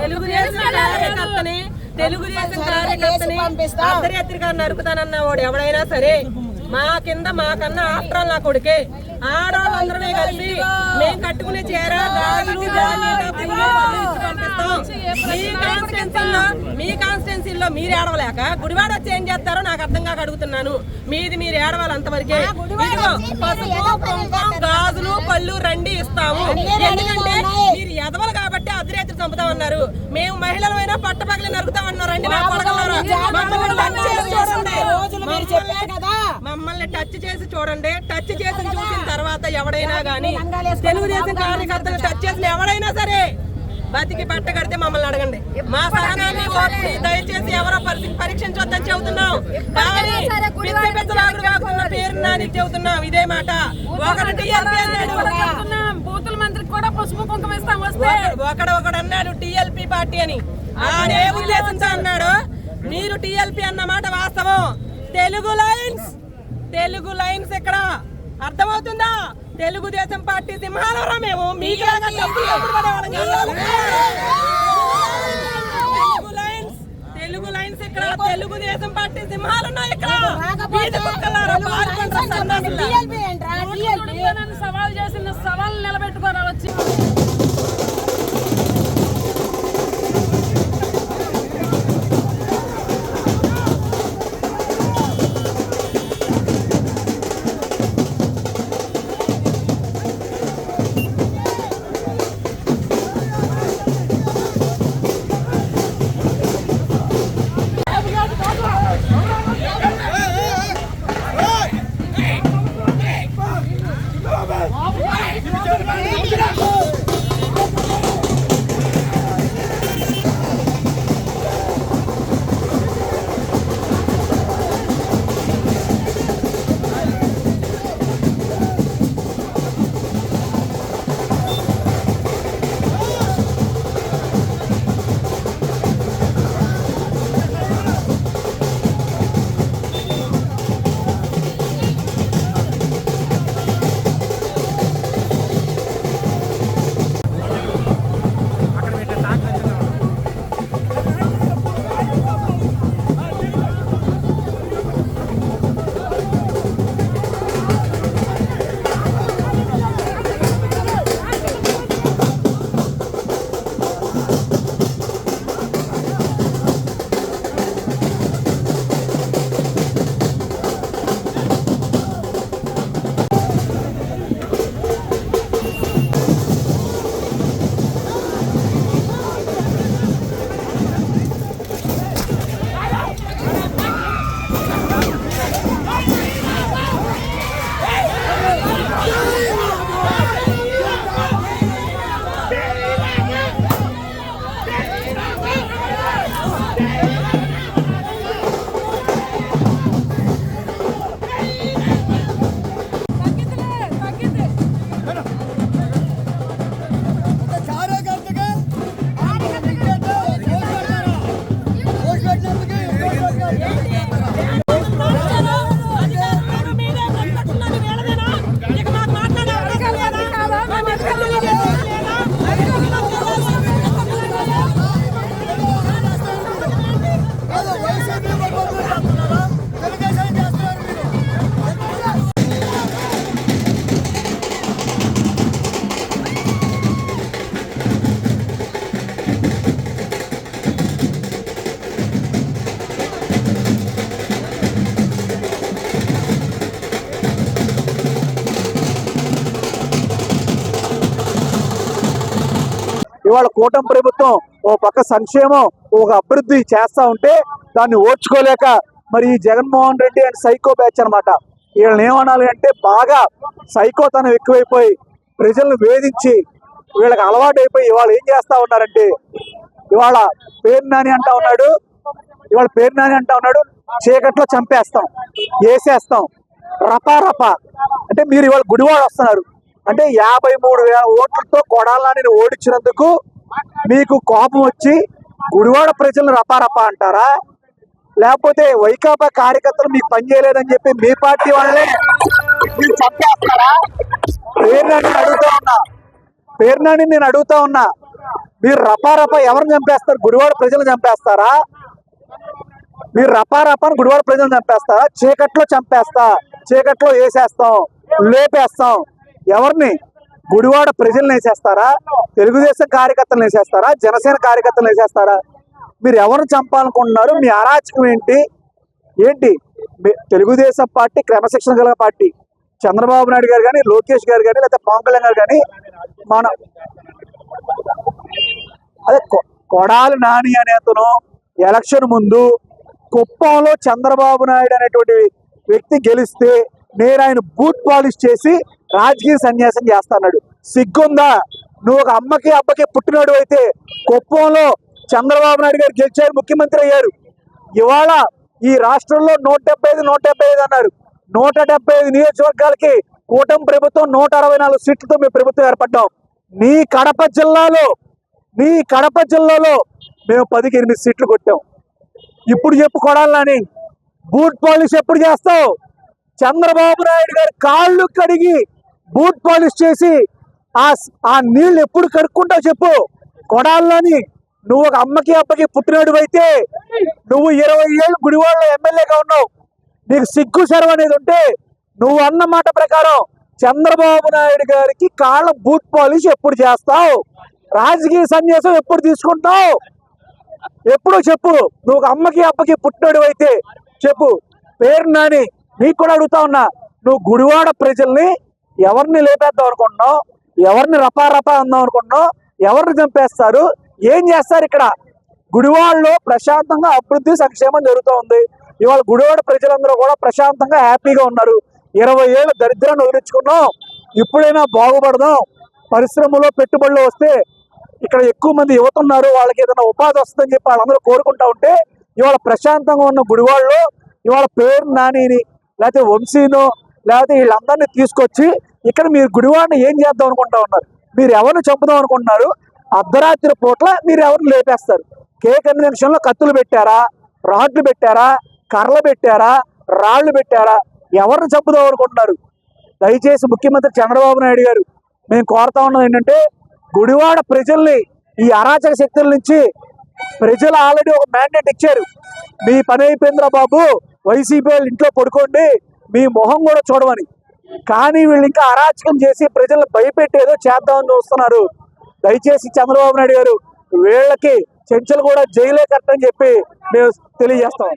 తెలుగుదేశం కార్యకర్తని తెలుగుదేశం కార్యకర్తని అర్ధరాత్రిగా నరుకుతానన్న వాడు ఎవడైనా సరే. మా కింద మా కన్నా ఆఫ్టర్ నా కొడుకే. ఆడవాళ్ళందరమే కలిసి మేము కట్టుకునే చీర గాజులు. మీ కాన్స్టిట్యున్సీలో మీరు ఏడవలేక గుడివాడ వచ్చి ఏం చేస్తారో నాకు అర్థం కాక అడుగుతున్నాను. మీది మీరు ఏడవాలి అంతవరకే. పసుపు గాజులు పళ్ళు రండి ఇస్తాము. ఎందుకంటే మీరు ఎదవలు కాబట్టి అర్ధరాత్రి చంపుతామన్నారు. మేము మహిళలమైనా పట్టపగలి నరుకుతామన్నారు. రండి నా మమ్మల్ని- మమ్మల్ని టచ్ చేసి చూడండి. టచ్ చేసి చూసిన తర్వాత ఎవడైనా గానీ తెలుగుదేశం కార్యకర్తలు టచ్ చేసిన ఎవడైనా సరే బతికి పట్ట కడితే మమ్మల్ని అడగండి. మా సహనాన్ని ఓర్పుని దయచేసి ఎవరో పరి- పరీక్షించొద్దని చెబుతున్నాం. కానీ పేరు నాని చెబుతున్నాం. ఇదే మాట. ఒకటి టీఆర్పీ అన్నాడు. బూతుల మంత్రికి కూడా పసుపు కుంకుమ ఇస్తాం వస్తే. ఒకడు- ఒకడు ఒకడు అన్నాడు టిఎల్పి పార్టీ అని. ఆడే ఉద్దేశంతో అన్నాడు మీరు టిఎల్పి అన్న మాట వాస్తవం. తెలుగు లైన్స్ తెలుగు లైన్స్ ఇక్కడ అర్థమవుతుందా? తెలుగుదేశం పార్టీ సింహాలరా మేము. కాదు. తెలుగు లైన్స్ తెలుగు లైన్స్ ఇక్కడ తెలుగుదేశం పార్టీ సింహాలు ఉన్నాయి ఇక్కడ సవాల్ చేసిన ఇవాళ కూటమి ప్రభుత్వం ఓ పక్క సంక్షేమం ఒక అభివృద్ధి చేస్తూ ఉంటే దాన్ని ఓర్చుకోలేక మరి ఈ Jaganmohan Reddy and psycho batch అనమాట వీళ్ళని ఏమనాలి అంటే బాగా సైకోతనం ఎక్కువైపోయి ప్రజలను వేధించి వీళ్ళకి అలవాటు అయిపోయి ఇవాళ ఏం చేస్తా ఉన్నారంటే ఇవాళ పేరు నాని అంటా ఉన్నాడు ఇవాళ పేరు నాని అంటా ఉన్నాడు చీకట్లో చంపేస్తాం వేసేస్తాం రపా రపా అంటే మీరు ఇవాళ గుడివాడ వస్తున్నారు. అంటే యాభై మూడు వేల ఓట్లతో కొడాలని ఓడించినందుకు మీకు కోపం వచ్చి గుడివాడ ప్రజలను రపా అంటారా? లేకపోతే వైకాపా కార్యకర్తలు మీకు పని చేయలేదని చెప్పి మీ పార్టీ వాళ్ళే మీరు చంపేస్తారా? పేర్నాని అడుగుతా ఉన్నా. పేర్నాని నేను అడుగుతా ఉన్నా. మీరు రపారపా ఎవరిని చంపేస్తారు? గుడివాడ ప్రజలు చంపేస్తారా? మీరు రపారపాని గుడివాడ ప్రజలు చంపేస్తారా? చీకట్లో చంపేస్తా. చీకట్లో వేసేస్తాం. లేపేస్తాం. ఎవరిని? గుడివాడ ప్రజలను వేసేస్తారా? తెలుగుదేశం కార్యకర్తలు వేసేస్తారా? జనసేన కార్యకర్తలు వేసేస్తారా? మీరు ఎవరిని చంపాలనుకుంటున్నారు? మీ అరాచకం ఏంటి? ఏంటి? మీ- తెలుగుదేశం పార్టీ క్రమశిక్షణ గల పార్టీ. చంద్రబాబు నాయుడు గారు కానీ లోకేష్ గారు కానీ లేకపోతే పవన్ కళ్యాణ్ గారు కానీ మన అదే కొ- కొడాలి నాని అనే అతను ఎలక్షన్ ముందు కుప్పంలో చంద్రబాబు నాయుడు అనేటువంటి వ్యక్తి గెలిస్తే నేను ఆయన బూట్ పాలిష్ చేసి రాజకీయ సన్యాసం చేస్తాడు సిగ్గుందా? నువ్వు ఒక అమ్మకి అబ్బకి పుట్టినాడు అయితే కుప్పంలో చంద్రబాబు నాయుడు గారు గెలిచారు ముఖ్యమంత్రి అయ్యారు. ఇవాళ ఈ రాష్ట్రంలో నూట డెబ్బై ఐదు నూట డెబ్బై ఐదు అన్నారు. నూట డెబ్బై ఐదు నియోజకవర్గాలకి కూటమి ప్రభుత్వం నూట అరవై నాలుగు సీట్లతో మేము ప్రభుత్వం ఏర్పడ్డాం. నీ కడప జిల్లాలో నీ కడప జిల్లాలో మేము పదికి ఎనిమిది సీట్లు కొట్టాం. ఇప్పుడు చెప్పు కొడాలని. బూట్ పాలిష్ ఎప్పుడు చేస్తావు? చంద్రబాబు నాయుడు గారు కాళ్ళు కడిగి బూట్ పాలిష్ చేసి ఆ ఆ నీళ్ళు ఎప్పుడు కడుక్కుంటావు చెప్పు. కొడాలని నువ్వు ఒక అమ్మకి అబ్బకి పుట్టినాడు అయితే నువ్వు ఇరవై ఏళ్ళు గుడివాడలో ఎమ్మెల్యేగా ఉన్నావు. నీకు సిగ్గు సెరవు అనేది ఉంటే నువ్వు అన్న మాట ప్రకారం చంద్రబాబు నాయుడు గారికి కాళ్ళ బూట్ పాలిష్ ఎప్పుడు చేస్తావు? రాజకీయ సన్యాసం ఎప్పుడు తీసుకుంటావు? ఎప్పుడు చెప్పు. నువ్వు ఒక అమ్మకి అబ్బకి పుట్టినాడు అయితే చెప్పు. పేరు నాని నీకు కూడా అడుగుతా ఉన్నా. నువ్వు గుడివాడ ప్రజల్ని ఎవరిని లేపేద్దాం అనుకుంటున్నాం? ఎవరిని రపా రపా అందాం అనుకుంటున్నాం? ఎవరిని చంపేస్తారు? ఏం చేస్తారు ఇక్కడ? గుడివాడలో ప్రశాంతంగా అభివృద్ధి సంక్షేమం జరుగుతూ ఉంది. ఇవాళ గుడివాడ ప్రజలందరూ కూడా ప్రశాంతంగా హ్యాపీగా ఉన్నారు. ఇరవై ఏళ్ళు దరిద్రాన్ని వదిలించుకున్నాం. ఇప్పుడైనా బాగుపడదాం. పరిశ్రమలో పెట్టుబడులు వస్తే ఇక్కడ ఎక్కువ మంది యువత ఉన్నారు. వాళ్ళకి ఏదైనా ఉపాధి వస్తుందని చెప్పి వాళ్ళందరూ కోరుకుంటా ఉంటే ఇవాళ ప్రశాంతంగా ఉన్న గుడివాడలో ఇవాళ పేరు నానిని లేకపోతే వంశీనో లేకపోతే వీళ్ళందరినీ తీసుకొచ్చి ఇక్కడ మీరు గుడివాడిని ఏం చేద్దాం అనుకుంటా ఉన్నారు? మీరు ఎవరిని చంపుదాం అనుకుంటున్నారు? అర్ధరాత్రి పూట్ల మీరు ఎవరిని లేపేస్తారు? కే కన్వెన్షన్లో కత్తులు పెట్టారా? రాడ్లు పెట్టారా? కర్రలు పెట్టారా? రాళ్ళు పెట్టారా? ఎవరిని చంపుదాం అనుకుంటున్నారు? దయచేసి ముఖ్యమంత్రి చంద్రబాబు నాయుడు గారు మేము కోరుతా ఉన్నది ఏంటంటే గుడివాడ ప్రజల్ని ఈ అరాచక శక్తుల నుంచి ప్రజలు ఆల్రెడీ ఒక మ్యాండేట్ ఇచ్చారు. మీ పని అయిపోయిందిరా బాబు వైసీపీ వాళ్ళు ఇంట్లో పడుకోండి మీ మొహం కూడా చూడమని. కానీ వీళ్ళు ఇంకా అరాచకం చేసి ప్రజలను భయపెట్టేదో చేద్దామని చూస్తున్నారు. దయచేసి చంద్రబాబు నాయుడు గారు వీళ్ళకి చెంచలు కూడా జైలే కట్టని చెప్పి మేము తెలియజేస్తాం.